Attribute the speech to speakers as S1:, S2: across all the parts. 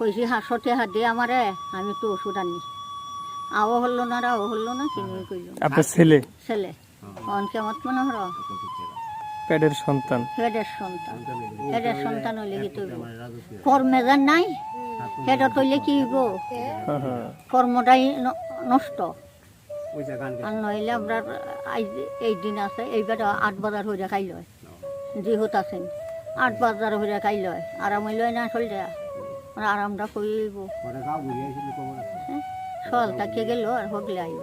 S1: কইছি হাসতে হাত দিয়ে আমারে আমি তো ওষুধ আনি। আও হলো না রাও হলো না কিনে কইল
S2: আপনার ছেলে?
S1: ছেলে। অন কেমত মনে হর?
S2: প্যাডের সন্তান।
S1: হেডের সন্তান। হেডের সন্তান হইলে কি তৈব কর্মেজান নাই? হেড তৈলে কি হইব?
S2: হ্যাঁ, হ্যাঁ।
S1: কর্মটাই ন- নষ্ট। আর নইলে আমরা এই দিন আছে এইবার আট বাজার হইয়া খাই লয় যিহুত আছেন আট বাজার হইয়া খাই লয় আরাম লয় না চল দেয়া আরামটা করিব সল তাকে গেল আর হগলে আইব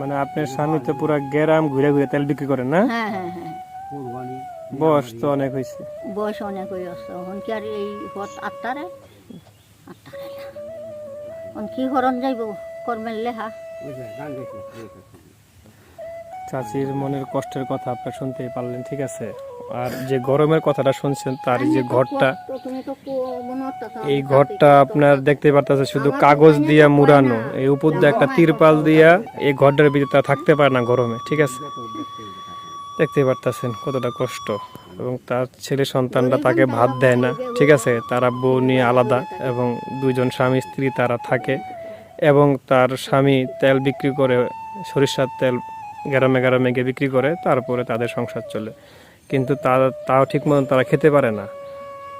S2: মানে আপনার স্বামী তো পুরা গ্যারাম ঘুরে ঘুরে তেল বিক্রি করেন না?
S1: হ্যাঁ হ্যাঁ হ্যাঁ।
S2: বয়স তো অনেক হয়েছে।
S1: বয়স অনেক হয়ে আসছে। এখন কি আর এই হত আটটারে? আটটারে এখন কি করন যাইব? কর্মের লেহা
S2: চাচির মনের কষ্টের কথা আপনার শুনতেই পারলেন ঠিক আছে? আর যে গরমের কথাটা শুনছেন, তার যে ঘরটা
S1: তো তো
S2: এই ঘরটা আপনার দেখতে পারতেছে শুধু কাগজ দিয়া মুড়ানো, এই উপর দিয়ে একটা তিরপাল দিয়া এই ঘরটার ভিতরে তারা থাকতে পারে না গরমে, ঠিক আছে? দেখতে পারতেছেন কতটা কষ্ট, এবং তার ছেলে সন্তানরা তাকে ভাত দেয় না, ঠিক আছে? তারা বউ নিয়ে আলাদা, এবং দুইজন স্বামী স্ত্রী তারা থাকে, এবং তার স্বামী তেল বিক্রি করে, সরিষার তেল গ্রামে গ্রামে গিয়ে বিক্রি করে, তারপরে তাদের সংসার চলে। কিন্তু তারা, তাও ঠিক মতন তারা খেতে পারে না।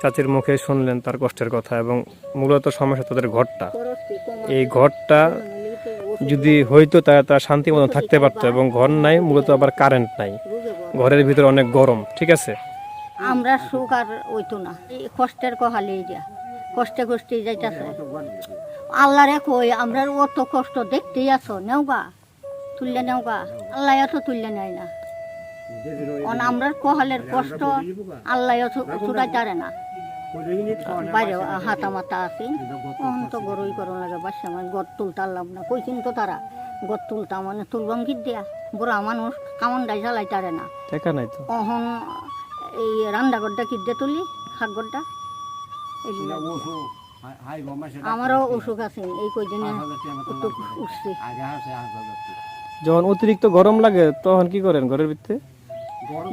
S2: চাচির মুখে শুনলেন তার কষ্টের কথা এবং মূলত সমস্যা তাদের ঘরটা। এই ঘরটা যদি হইতো তারা তারা শান্তি মতন থাকতে পারতো এবং ঘর নাই, মূলত আবার কারেন্ট নাই। ঘরের ভিতরে অনেক গরম, ঠিক আছে?
S1: আমরা সুখ আর ওইতো না। কষ্টের কহালে যা, কষ্টে কষ্টে যাইতাছে। আল্লাহরে কই, আমরা অত কষ্ট দেখতেই আছো, নেওগা? তুললে নেওগা? আল্লাহ এত তুললে নেয় না। আমরা কহালের কষ্ট আল্লাহ এত ছুটাই না। বাইরে হাতা মাতা আছি। অহন তো গরুই করন লাগে বাসা আমার গদ তুলতে আল্লাম না। কইছিন তো তারা গদ তুলতা মানে তুলবাম কি দিয়া? বুড়া মানুষ কামন ডাই চালাই তারে না।
S2: দেখা নাই তো।
S1: অহন এই রান্না গড্ডা কিদ্দে তুলি? শাক গড্ডা এগুলা আমারও অসুখ আছে। এই কয়দিনে উঠছি।
S2: যখন অতিরিক্ত গরম লাগে তখন কি করেন ঘরের ভিতরে?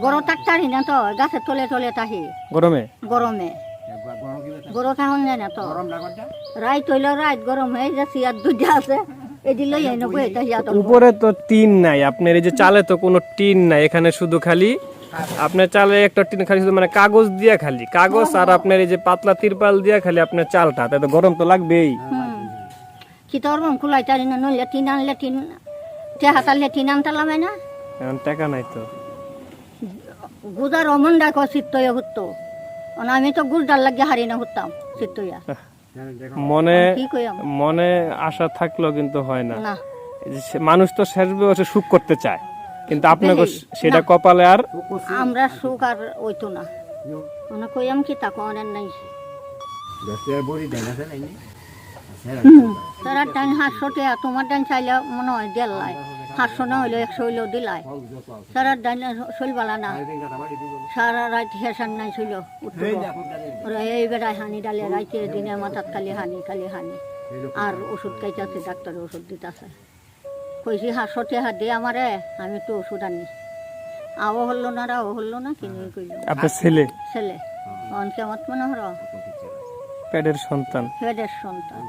S1: গরম থাকতারি না তো গাছের তলে তলে তাহি।
S2: গরমে?
S1: গরমে। গরম থাকুন যায় না তো। রাইত হইলে রাইত গরম হয়ে যাচ্ছি আর দুধা আছে।
S2: উপরে তো টিন নাই আপনার এই যে চালে তো কোনো টিন নাই এখানে শুধু খালি আপনার চালে একটা টিন খালি শুধু মানে কাগজ দিয়া খালি। কাগজ আর আপনার এই যে পাতলা তিরপাল দিয়া খালি আপনার চালটা তাতে গরম তো লাগবেই।
S1: কি তোর মন কুলাই তারি না নইলে টিন আনলে টিন টেহা তারলে টিন আনতালাম না?
S2: এখন টাকা নাই তো।
S1: গুজার অমন ডাক চিত্তয়া হুত্তো আমি তো গুজডার লাগিয়ে হারি না হুত্তাম চিত্তয়া
S2: মনে মনে আশা থাকলেও কিন্তু হয় না। মানুষ তো শেষ বয়সে সুখ করতে চায়। কিন্তু আপনাকে সেটা কপালে আর
S1: আমরা সুখ আর ওইতো না। মানে কইয়াম কি তা কনের নাই। তারা হাতশো টিয়া তোমার ডাইন চাইলে মনে হয় দেড়লাই হাতশো না হইলেও একশো হইলেও দিলাই সারা ডাইন চলবালা না। সারা রাত হেসান নাই ছিল এই বেড়ায় হানি ডালে রাইতে দিনে মাথাত খালি হানি খালি হানি। আর ওষুধ খাইতেছে ডাক্তারের ওষুধ দিতেছে। কইছি হাতশো টিয়া দিয়ে আমারে আমি তো ওষুধ আনি। আও হলো না রাও হলো না কিনে কইল?
S2: আপনার ছেলে?
S1: ছেলে। অন কেমত মনে হর
S2: প্যাডের সন্তান।
S1: হেডের সন্তান।